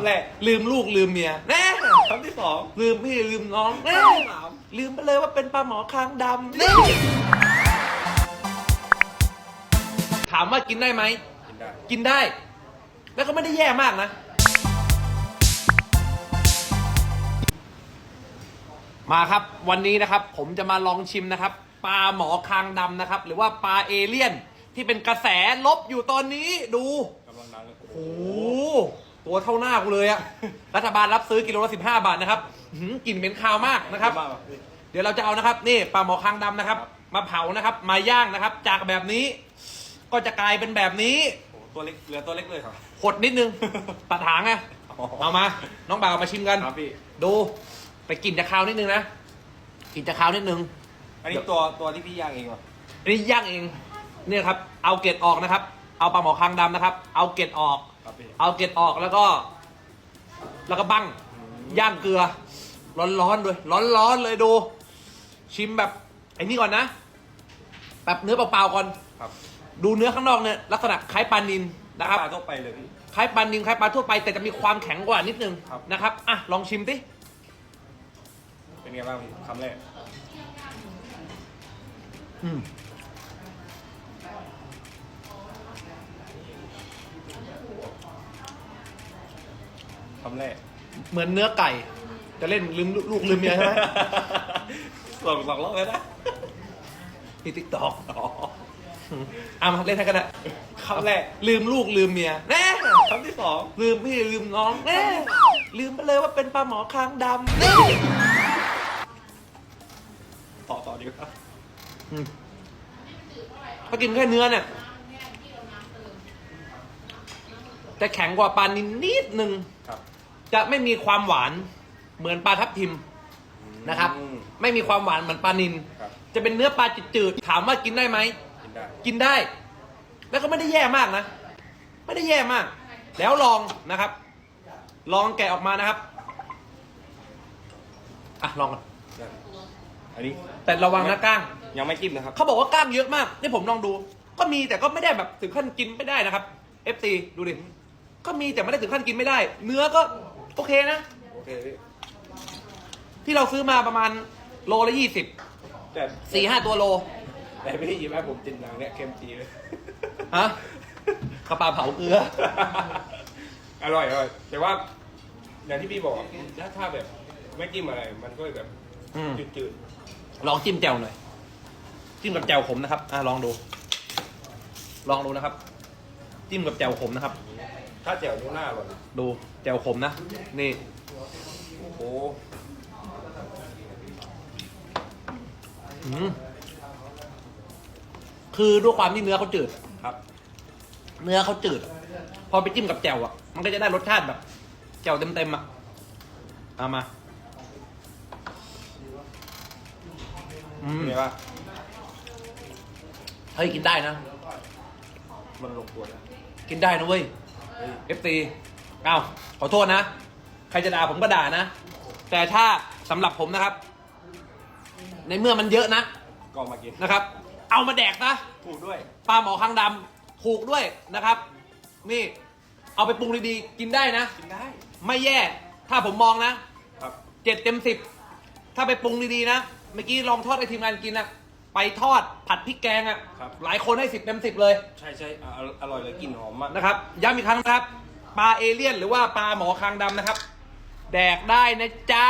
ำแรกลืมลูกลืมเมียแน่คำที่สองลืมพี่ลืมน้องแน่คำที่สามลืมไปเลยว่าเป็นปลาหมอคางดำแน่ถามว่ากินได้ไหมกินได้ กินได้ แล้วก็ไม่ได้แย่มากนะ มาครับวันนี้นะครับ ผมจะมาลองชิมนะครับปลาหมอคางดำนะครับ หรือว่าปลาเอเลี่ยนที่เป็นกระแสลบอยู่ตอนนี้ดูกำลังดังเลยโอ้โห ตัวเท่าหน้ากูเลยอะรัฐบาลรับซื้อกิโลละสิบห้าบาทนะครับอื้อหือกลิ่นเหม็นคาวมากนะครับมากอะพี่เดี๋ยวเราจะเอานะครับนี่ปลาหมอคางดำนะครับครับ มาเผานะครับ มาย่างนะครับ จากแบบนี้ ก็จะกลายเป็นแบบนี้โอ้โหตัวเล็กเหลือตัวเล็กเลยครับ หดนิดนึงตัดหางไงอ๋อ เอามา น้องบ่าวมาชิมกัน ครับพี่ ดูไปกลิ่นจะคาวนิดนึงนะกลิ่นจะคาวนิดนึง อันนี้ตัวตัวที่พี่ย่างเองเหรออันนี้ย่างเองเนี่ยครับ เอาเกล็ดออกนะครับ เอาปลาหมอคางดำนะครับ เอาเกล็ดออกครับพี่ เอาเกล็ดออกแล้วก็ แล้วก็บั้งย่างเกลือ ร้อนๆด้วย ร้อนๆเลยดู ชิมแบบไอ้นี่ก่อนนะ แบบเนื้อเปล่าๆก่อน ครับดูเนื้อข้างนอกเนี่ยลักษณะคล้ายปลานินนะครับ ปลาทั่วไปเลยพี่ คล้ายปลานินคล้ายปลาทั่วไปแต่จะมีความแข็งกว่านิดนึงครับ นะครับอะลองชิมสิเป็นไงบ้างพี่คำแรกำแรก เหมือนเนื้อไก่ จะเล่นลืมลูกลืมเมียใช่ไหมสองสองรอบแล้วนะนี่ติ๊กตอกอะมาเล่นให้กันนะคำแรก ลืมลูกลืมเมียแน่คำที่สองลืมพี่ลืมน้องแน่ลืมไปเลยว่าเป็นปลาหมอคางดำแน่ต่อต่อดีกว่าอืมถ้ากินแค่เนื้อเนี่ยจะแข็งกว่าปลานินนิดนึงครับ จะไม่มีความหวานเหมือนปลาทับทิมนะครับ อืม ไม่มีความหวานเหมือนปลานินครับ จะเป็นเนื้อปลาจืดๆถามว่ากินได้ไหม กินได้ กินได้ แล้วก็ไม่ได้แย่มากนะ ไม่ได้แย่มาก แล้วลองนะครับ ลองแกะออกมานะครับ อะลองกันได้อันนี้แต่ระวังนะก้าง ยังไม่จิ้มนะครับ เขาบอกว่าก้างเยอะมาก นี่ผมลองดู ก็มีแต่ก็ไม่ได้แบบถึงขั้นกินไม่ได้นะครับ FC ดูดิ ก็มีแต่ไม่ได้ถึงขั้นกินไม่ได้ เนื้อก็ โอเคนะ โอเคพี่ที่เราซื้อมาประมาณโลละยี่สิบแต่สี่ห้าตัวโล แต่พี่ยิ้มให้ผมจินหนังเนี่ยเค็มจีเลย ฮะกระปลาเผาเกลือ อร่อยอร่อยแต่ว่า อย่างที่พี่บอกอะถ้าถ้าแบบ ไม่จิ้มอะไร มันก็แบบอืม จืดลองจิ้มแจ่วหน่อย จิ้มกับแจ่วขมนะครับ อะลองดู ลองดูนะครับ จิ้มกับแจ่วขมนะครับ ๆ ถ้าแจ่วนี่น่าอร่อยดูแจ่วขมนะ นี่ โอ้โหอืมคือด้วยความที่เนื้อเขาจืด ครับ เนื้อเขาจืด พอไปจิ้มกับแจ่วอะ มันก็จะได้รสชาติแบบ แจ่วเต็มๆอะเอามาอืมเป็นไงบ้างเฮ้ยกินได้นะ มันลงตัวนะกินได้นะเว้ย เฮ้ย FC อ้าวขอโทษนะ ใครจะด่าผมก็ด่านะ แต่ถ้าสำหรับผมนะครับ ในเมื่อมันเยอะนะ ก็มากินนะครับ เอามาแดกนะ ถูกด้วย ปลาหมอคางดำถูกด้วยนะครับ นี่เอาไปปรุงดีๆ กินได้นะ กินได้ ไม่แย่ ถ้าผมมองนะครับ เจ็ดเต็มสิบถ้าไปปรุงดีๆนะ เมื่อกี้ลองทอดให้ทีมงานกินนะ ไปทอดผัดพริกแกงอะครับ หลายคนให้สิบเต็มสิบเลยใช่ใช่อะออร่อยเลยกลิ่นหอมมากนะครับย้ำอีกครั้งนะครับปลาเอเลี่ยนหรือว่าปลาหมอคางดำนะครับ แดกได้นะจ๊ะ